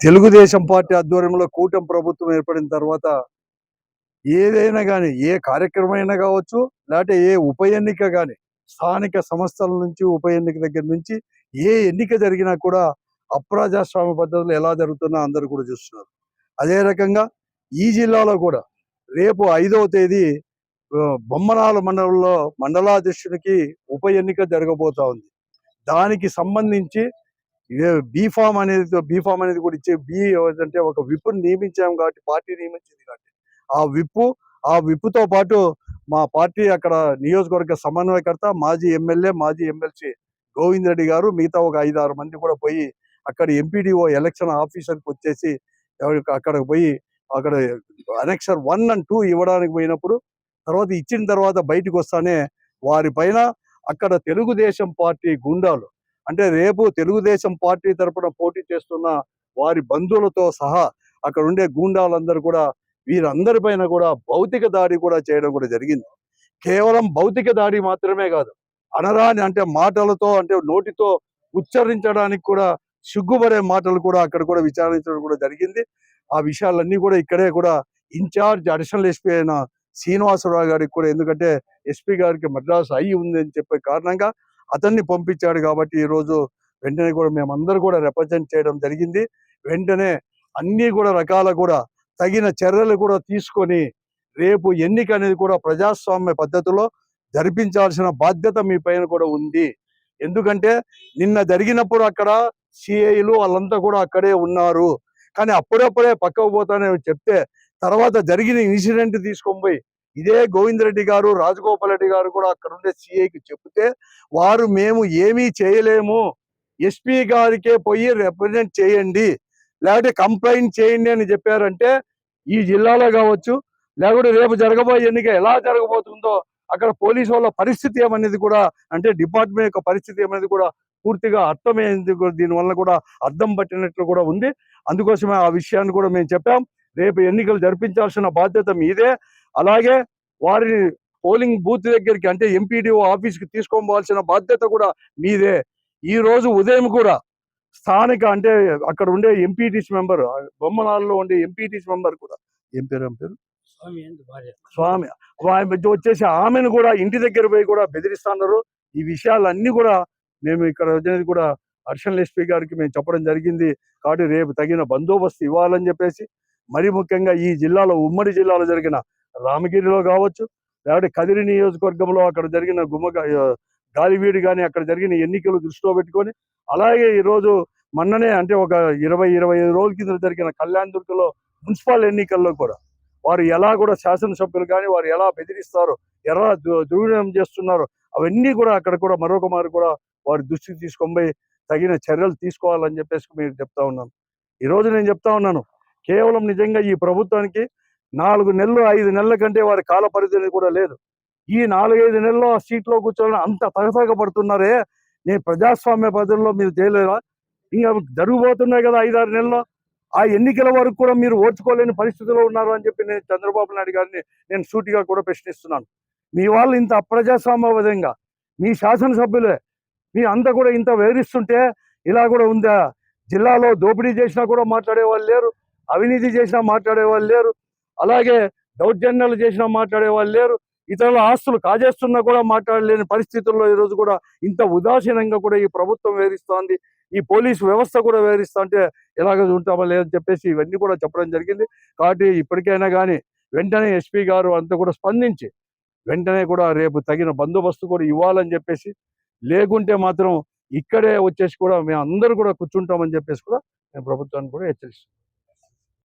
Telugu Desam party ఆధ్వర్యంలో కూటమి ప్రభుత్వం ఏర్పడిన తర్వాత ఏదైనా కానీ ఏ కార్యక్రమం అయినా కావచ్చు లేకపోతే ఏ ఉప ఎన్నిక కానీ స్థానిక సంస్థల నుంచి ఉప ఎన్నిక దగ్గర నుంచి ఏ ఎన్నిక జరిగినా కూడా అప్రజాస్వామ్య పద్ధతులు ఎలా జరుగుతున్నా అందరూ కూడా చూస్తున్నారు. అదే రకంగా ఈ జిల్లాలో కూడా రేపు ఐదవ తేదీ బొమ్మనాల మండలంలో మండలాధ్యక్షునికి ఉప ఎన్నిక జరగబోతా ఉంది. దానికి సంబంధించి ఇదే బీఫామ్ అనేది బీఫామ్ అనేది కూడా ఇచ్చే బి అంటే ఒక విప్పుని నియమించాం కాబట్టి పార్టీ నియమించింది కాబట్టి. ఆ విప్పు ఆ విప్పుతో పాటు మా పార్టీ అక్కడ నియోజకవర్గ సమన్వయకర్త మాజీ ఎమ్మెల్యే మాజీ ఎమ్మెల్సీ గోవింద్ రెడ్డి గారు మిగతా ఒక ఐదు ఆరు మంది కూడా పోయి అక్కడ ఎంపీడీఓ ఎలక్షన్ ఆఫీసర్కి వచ్చేసి అక్కడికి పోయి అక్కడ అనెక్షన్ వన్ అండ్ టూ ఇవ్వడానికి పోయినప్పుడు తర్వాత ఇచ్చిన తర్వాత బయటకు వస్తానే వారి పైన అక్కడ తెలుగుదేశం పార్టీ గుండాలు అంటే రేపు తెలుగుదేశం పార్టీ తరపున పోటీ చేస్తున్న వారి బంధువులతో సహా అక్కడ ఉండే గూండాలందరూ కూడా వీరందరి పైన కూడా భౌతిక దాడి కూడా చేయడం కూడా జరిగింది. కేవలం భౌతిక దాడి మాత్రమే కాదు అనరాని అంటే మాటలతో అంటే నోటితో ఉచ్చరించడానికి కూడా సిగ్గుపడే మాటలు కూడా అక్కడ కూడా విచారించడం కూడా జరిగింది. ఆ విషయాలన్నీ కూడా ఇక్కడే కూడా ఇన్ఛార్జ్ అడిషనల్ ఎస్పీ అయిన శ్రీనివాసరావు గారికి కూడా ఎందుకంటే ఎస్పీ గారికి మద్రాసు అయి ఉంది అని చెప్పే కారణంగా అతన్ని పంపించాడు కాబట్టి ఈ రోజు వెంటనే కూడా మేమందరూ కూడా రిప్రజెంట్ చేయడం జరిగింది. వెంటనే అన్ని కూడా రకాల కూడా తగిన చర్యలు కూడా తీసుకొని రేపు ఎన్నిక అనేది కూడా ప్రజాస్వామ్య పద్ధతిలో జరిపించాల్సిన బాధ్యత మీ పైన కూడా ఉంది. ఎందుకంటే నిన్న జరిగినప్పుడు అక్కడ సిఐలు వాళ్ళంతా కూడా అక్కడే ఉన్నారు. కానీ అప్పుడప్పుడే పక్కకు పోతానే చెప్తే తర్వాత జరిగిన ఇన్సిడెంట్ తీసుకొని పోయి ఇదే గోవిందరెడ్డి గారు రాజగోపాల్ రెడ్డి గారు కూడా అక్కడ ఉండే సిఐకి చెప్తే వారు మేము ఏమీ చేయలేము. ఎస్పీ గారికే పోయి రిప్రజెంట్ చేయండి. లేకపోతే కంప్లైంట్ చేయండి అని చెప్పారంటే ఈ జిల్లాలో కావచ్చు లేకుంటే రేపు జరగబోయే ఎన్నిక ఎలా జరగబోతుందో అక్కడ పోలీసు వాళ్ళ పరిస్థితి ఏమనేది కూడా అంటే డిపార్ట్మెంట్ యొక్క పరిస్థితి ఏమనేది కూడా పూర్తిగా అర్థమైంది దీనివల్ల కూడా అర్థం పట్టినట్లు కూడా ఉంది. అందుకోసమే ఆ విషయాన్ని కూడా మేము చెప్పాం. రేపు ఎన్నికలు జరిపించాల్సిన బాధ్యత మీదే. అలాగే వారిని పోలింగ్ బూత్ దగ్గరికి అంటే ఎంపీడీఓ ఆఫీస్కి తీసుకోవాల్సిన బాధ్యత కూడా మీదే. ఈ రోజు ఉదయం కూడా స్థానిక అంటే అక్కడ ఉండే ఎంపీటీసీ మెంబర్ బొమ్మనాల్లో ఉండే ఎంపీటీసీ మెంబర్ కూడా. ఏం పేరు ఏం పేరు? స్వామి వచ్చేసి ఆమెను కూడా ఇంటి దగ్గర పోయి కూడా బెదిరిస్తున్నారు. ఈ విషయాలన్నీ కూడా మేము ఇక్కడ వచ్చినది కూడా అడిషనల్ ఎస్పీ గారికి మేము చెప్పడం జరిగింది. కాబట్టి రేపు తగిన బందోబస్తు ఇవ్వాలని చెప్పేసి మరి ముఖ్యంగా ఈ జిల్లాలో ఉమ్మడి జిల్లాలో జరిగిన రామగిరిలో కావచ్చు లేకపోతే కదిరి నియోజకవర్గంలో అక్కడ జరిగిన గుమ్మక ఆ, గాలివీడి కానీ అక్కడ జరిగిన ఎన్నికలు దృష్టిలో పెట్టుకొని అలాగే ఈ రోజు మొన్ననే అంటే ఒక ఇరవై ఇరవై ఐదు రోజుల కింద జరిగిన కళ్యాణ్ దుర్గలో మున్సిపల్ ఎన్నికల్లో కూడా వారు ఎలా కూడా శాసనసభ్యులు కానీ వారు ఎలా బెదిరిస్తారు ఎలా దు- దుర్వినియోగం చేస్తున్నారు అవన్నీ కూడా అక్కడ కూడా మరొక మారు కూడా వారి దృష్టికి తీసుకొని పోయి తగిన చర్యలు తీసుకోవాలని చెప్పేసి మీరు చెప్తా ఉన్నాను. ఈ రోజు నేను చెప్తా ఉన్నాను కేవలం నిజంగా ఈ ప్రభుత్వానికి నాలుగు నెలలు ఐదు నెలల కంటే వారి కాల పరిధి కూడా లేదు. ఈ నాలుగైదు నెలల్లో ఆ సీట్లో కూర్చొని అంత తగతగ పడుతున్నారే నేను ప్రజాస్వామ్య పద్ధతిలో మీరు చేయలేరా ఇంకా జరగబోతున్నాయి కదా ఐదారు నెలల్లో ఆ ఎన్నికల వరకు కూడా మీరు ఓర్చుకోలేని పరిస్థితిలో ఉన్నారు అని చెప్పి నేను చంద్రబాబు నాయుడు గారిని నేను సూటిగా కూడా ప్రశ్నిస్తున్నాను. మీ వాళ్ళు ఇంత అప్రజాస్వామ్యబద్ధంగా మీ శాసనసభ్యులే మీ అంతా కూడా ఇంత వేధిస్తుంటే ఇలా కూడా ఉందా? జిల్లాలో దోపిడీ చేసినా కూడా మాట్లాడే వాళ్ళు లేరు అవినీతి చేసినా మాట్లాడే వాళ్ళు లేరు. అలాగే దౌర్జన్యాలు చేసిన మాట్లాడే వాళ్ళు లేరు. ఇతరుల ఆస్తులు కాజేస్తున్నా కూడా మాట్లాడలేని పరిస్థితుల్లో ఈరోజు కూడా ఇంత ఉదాసీనంగా కూడా ఈ ప్రభుత్వం వేధిస్తోంది. ఈ పోలీసు వ్యవస్థ కూడా వేధిస్తా అంటే ఎలాగ ఉంటామా లేదని చెప్పేసి ఇవన్నీ కూడా చెప్పడం జరిగింది. కాబట్టి ఇప్పటికైనా కానీ వెంటనే ఎస్పీ గారు అంతా కూడా స్పందించి వెంటనే కూడా రేపు తగిన బందోబస్తు కూడా ఇవ్వాలని చెప్పేసి లేకుంటే మాత్రం ఇక్కడే వచ్చేసి కూడా మేము అందరూ కూడా కూర్చుంటామని చెప్పేసి కూడా మేము ప్రభుత్వాన్ని కూడా హెచ్చరిస్తున్నాం.